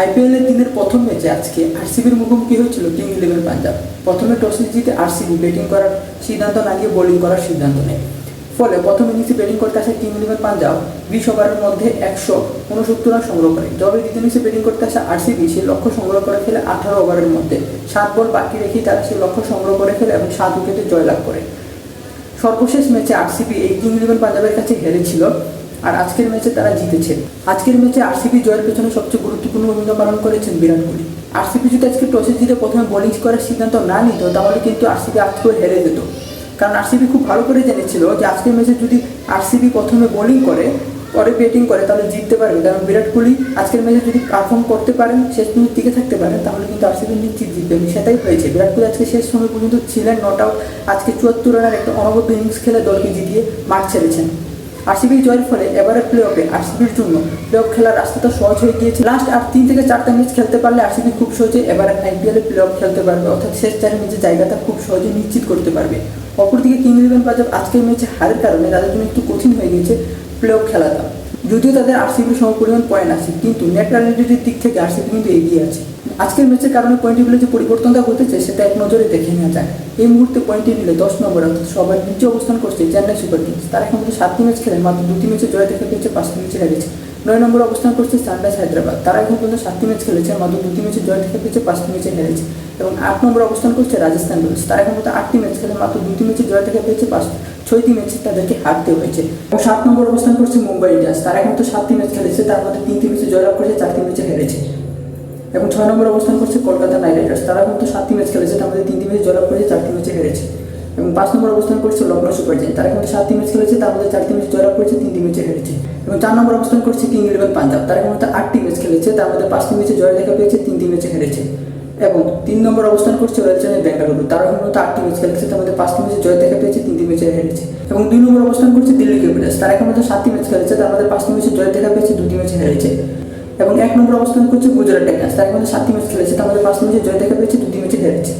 IPL এর দিনের প্রথম ম্যাচে আজকে আরসিবির মুখোমুখি হয়েছিল কিং ইলেভেন পাঞ্জাব। প্রথমে টসে জিতে আরসিবি ব্যাটিং করার সিদ্ধান্ত না গিয়ে বোলিং করার সিদ্ধান্ত নেয়। ফলে প্রথম ইনিংসে ব্যাটিং করতে আসে কিং ইলেভেন পাঞ্জাব বিশ ওভারের মধ্যে একশো উনসত্তর রান সংগ্রহ করে। যবে দ্বিতীয় ইনিংসে ব্যাটিং করতে আসে আরসিবি সে লক্ষ্য সংগ্রহ করে ফেলে আঠারো ওভারের মধ্যে। সাত বল বাকি রেখেই তারা সেই লক্ষ্য সংগ্রহ করে ফেলে এবং সাত উইকেটে জয়লাভ করে। সর্বশেষ ম্যাচে আরসিবি এই কিং ইলেভেন পাঞ্জাবের কাছে হেরেছিল। আর আজকের ম্যাচে তারা জিতেছেন আজকের ম্যাচে আরসিবি জয়ের পেছনে সবচেয়ে গুরুত্বপূর্ণ ভূমিকা পালন করেছেন বিরাট কোহলি। আরসিবি যদি আজকে টসে জিতে প্রথমে বোলিং করার সিদ্ধান্ত না নিত, তাহলে কিন্তু আরসিবি আজকেও হেরে যেত। কারণ আরসিবি খুব ভালো করে জেনেছিল যে আজকের ম্যাচে যদি আরসিবি প্রথমে বোলিং করে, পরে ব্যাটিং করে, তাহলে জিততে পারবে। কারণ বিরাট কোহলি আজকের ম্যাচে যদি পারফর্ম করতে পারেন, শেষ পর্যন্ত টিকে থাকতে পারেন, তাহলে কিন্তু আরসিবি নিশ্চিত জিতবে। এবং সেটাই হয়েছে। বিরাট কোহলি আজকে শেষ সময় পর্যন্ত ছিলেন নট আউট আজকে চুয়াত্তর রানের একটা অনবদ্য ইনিংস খেলে দলকে জিতিয়ে মাঠ ছেড়েছেন। আরসিবি জয়ের ফলে এবারে প্লে অফে আরসিবির জন্য প্লে অফ খেলার রাস্তাটা সহজ হয়ে গিয়েছে। লাস্ট আর তিন থেকে চারটা ম্যাচ খেলতে পারলে আরসিবি খুব সহজে এবারে আইপিএলে প্লে অফ খেলতে পারবে। অর্থাৎ শেষ চারের ম্যাচে জায়গাটা খুব সহজে নিশ্চিত করতে পারবে। অপরদিকে কিং ইলেভেন পাঞ্জাব আজকের ম্যাচে হারের কারণে তাদের জন্য একটু কঠিন হয়ে গিয়েছে প্লে অফ খেলাটা। যদিও তাদের আরসিবির সমপরিমাণ পয়েন্ট আছে কিন্তু নেট রানের দিক থেকে আরসিবি কিন্তু এগিয়ে আছে। আজকের ম্যাচের কারণে পয়েন্টগুলো যে পরিবর্তনটা ঘটেছে, সেটা এক নজরে দেখে নেওয়া যায় এই মুহূর্তে পয়েন্টে নিলে দশ নম্বর অর্থাৎ সবার নিচে অবস্থান করছে চেন্নাই সুপার কিংস। তারা এখন সাতটি ম্যাচ খেলে মাত্র দুটি ম্যাচে জয় দেখা পেয়েছে, পাঁচটি ম্যাচে হেরেছে। নয় নম্বর অবস্থান করছে সানরাইজ হায়দ্রাবাদ। তারা এখন পর্যন্ত সাতটি ম্যাচ খেলেছে, মাত্র দুটি ম্যাচে জয় দেখা পেয়েছে পাঁচটি ম্যাচে হেরেছে এবং আট নম্বর অবস্থান করছে রাজস্থান রয়্যালস তারা এখন পর্যন্ত আটটি ম্যাচ খেলে, মাত্র দুটি ম্যাচে জয় দেখা পেয়েছে পাঁচ ছয়টি ম্যাচে তাদেরকে হারতে হয়েছে। এবং সাত নম্বর অবস্থান করছে মুম্বাই ইন্ডিয়ান্স। তারা এখন তো সাতটি ম্যাচ খেলেছে, তার মধ্যে তিনটি ম্যাচে জয়লাভ করেছে, চারটি ম্যাচে হেরেছে। এবং ছয় নম্বর অবস্থান করছে কলকাতা নাইট রাইডার্স। তারা কিন্তু সাতটি ম্যাচ খেলেছে, তার মধ্যে তিনটি ম্যাচে জয়লাভ করেছে, চারটি ম্যাচে হেরেছে। এবং পাঁচ নম্বর অবস্থান করছে লখনৌ সুপার জায়ান্ট তারা কিন্তু সাতটি ম্যাচ খেলেছে, তার মধ্যে চারটি ম্যাচ জয়লাভ করেছে, তিনটি ম্যাচে হেরেছে। এবং চার নম্বর অবস্থান করছে কিং ইলেভেন পাঞ্জাব। তারা কিন্তু আটটি ম্যাচ খেলেছে, তার মধ্যে পাঁচটি ম্যাচে জয় দেখা পেয়েছে, তিনটি ম্যাচে হেরেছে। এবং তিন নম্বর অবস্থান করছে রয়্যাল চ্যালেঞ্জ বেঙ্গালুরু। তারা কিন্তু আটটি ম্যাচ খেলেছে, তার মধ্যে পাঁচটি ম্যাচে জয় দেখা পেয়েছে, তিনটি ম্যাচে হেরেছে। এবং দুই নম্বর অবস্থান করছে দিল্লি ক্যাপিটালস। তারা এখন মধ্যে সাতটি ম্যাচ খেলেছে, তার মধ্যে পাঁচটি ম্যাচে জয় দেখা পেয়েছে, দুটি ম্যাচে হেরেছে। এবং এক নম্বর অবস্থান করছে গুজরাট টাইটান্স তারা কিন্তু সাতটি ম্যাচ খেলেছে, তার মধ্যে পাঁচটি ম্যাচে জয় দেখা পেয়েছে, দুটি ম্যাচে হেরেছে।